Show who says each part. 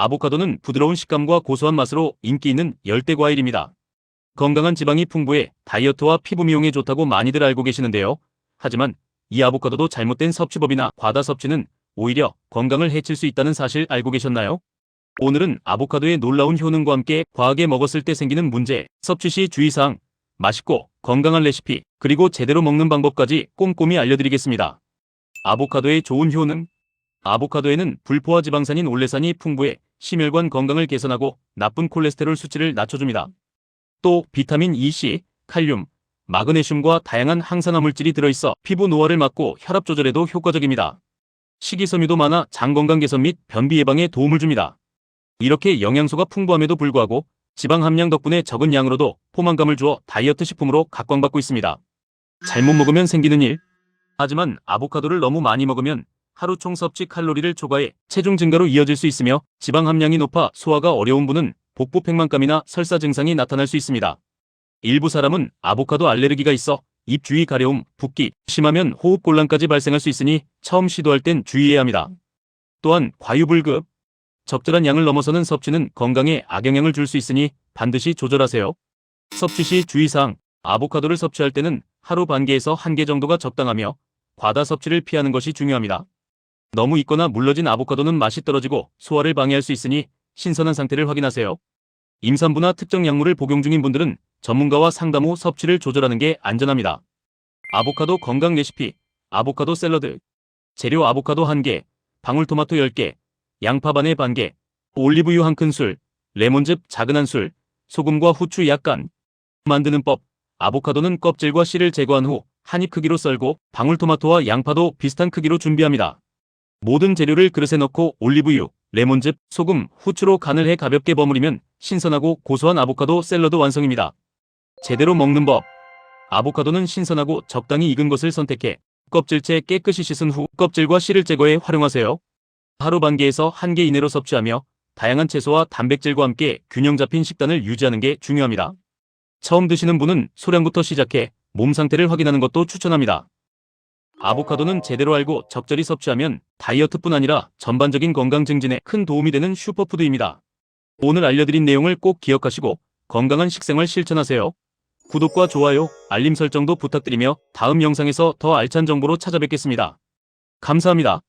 Speaker 1: 아보카도는 부드러운 식감과 고소한 맛으로 인기 있는 열대 과일입니다. 건강한 지방이 풍부해 다이어트와 피부 미용에 좋다고 많이들 알고 계시는데요. 하지만 이 아보카도도 잘못된 섭취법이나 과다 섭취는 오히려 건강을 해칠 수 있다는 사실 알고 계셨나요? 오늘은 아보카도의 놀라운 효능과 함께 과하게 먹었을 때 생기는 문제, 섭취 시 주의사항, 맛있고 건강한 레시피, 그리고 제대로 먹는 방법까지 꼼꼼히 알려드리겠습니다. 아보카도의 좋은 효능 아보카도에는 불포화 지방산인 올레산이 풍부해 심혈관 건강을 개선하고 나쁜 콜레스테롤 수치를 낮춰줍니다. 또 비타민 E, C, 칼륨, 마그네슘과 다양한 항산화 물질이 들어있어 피부 노화를 막고 혈압 조절에도 효과적입니다. 식이섬유도 많아 장 건강 개선 및 변비 예방에 도움을 줍니다. 이렇게 영양소가 풍부함에도 불구하고 지방 함량 덕분에 적은 양으로도 포만감을 주어 다이어트 식품으로 각광받고 있습니다. 잘못 먹으면 생기는 일. 하지만 아보카도를 너무 많이 먹으면 하루 총 섭취 칼로리를 초과해 체중 증가로 이어질 수 있으며 지방 함량이 높아 소화가 어려운 분은 복부 팽만감이나 설사 증상이 나타날 수 있습니다. 일부 사람은 아보카도 알레르기가 있어 입 주위 가려움, 붓기, 심하면 호흡 곤란까지 발생할 수 있으니 처음 시도할 땐 주의해야 합니다. 또한 과유불급, 적절한 양을 넘어서는 섭취는 건강에 악영향을 줄 수 있으니 반드시 조절하세요. 섭취 시 주의사항, 아보카도를 섭취할 때는 하루 반 개에서 한 개 정도가 적당하며 과다 섭취를 피하는 것이 중요합니다. 너무 익거나 물러진 아보카도는 맛이 떨어지고 소화를 방해할 수 있으니 신선한 상태를 확인하세요. 임산부나 특정 약물을 복용 중인 분들은 전문가와 상담 후 섭취를 조절하는 게 안전합니다. 아보카도 건강 레시피, 아보카도 샐러드, 재료 아보카도 1개, 방울토마토 10개, 양파 반의 반개, 올리브유 한 큰술, 레몬즙 작은 한 술, 소금과 후추 약간. 만드는 법, 아보카도는 껍질과 씨를 제거한 후 한입 크기로 썰고 방울토마토와 양파도 비슷한 크기로 준비합니다. 모든 재료를 그릇에 넣고 올리브유, 레몬즙, 소금, 후추로 간을 해 가볍게 버무리면 신선하고 고소한 아보카도 샐러드 완성입니다. 제대로 먹는 법. 아보카도는 신선하고 적당히 익은 것을 선택해 껍질째 깨끗이 씻은 후 껍질과 씨를 제거해 활용하세요. 하루 반 개에서 한 개 이내로 섭취하며 다양한 채소와 단백질과 함께 균형 잡힌 식단을 유지하는 게 중요합니다. 처음 드시는 분은 소량부터 시작해 몸 상태를 확인하는 것도 추천합니다. 아보카도는 제대로 알고 적절히 섭취하면 다이어트뿐 아니라 전반적인 건강 증진에 큰 도움이 되는 슈퍼푸드입니다. 오늘 알려드린 내용을 꼭 기억하시고 건강한 식생활 실천하세요. 구독과 좋아요, 알림 설정도 부탁드리며 다음 영상에서 더 알찬 정보로 찾아뵙겠습니다. 감사합니다.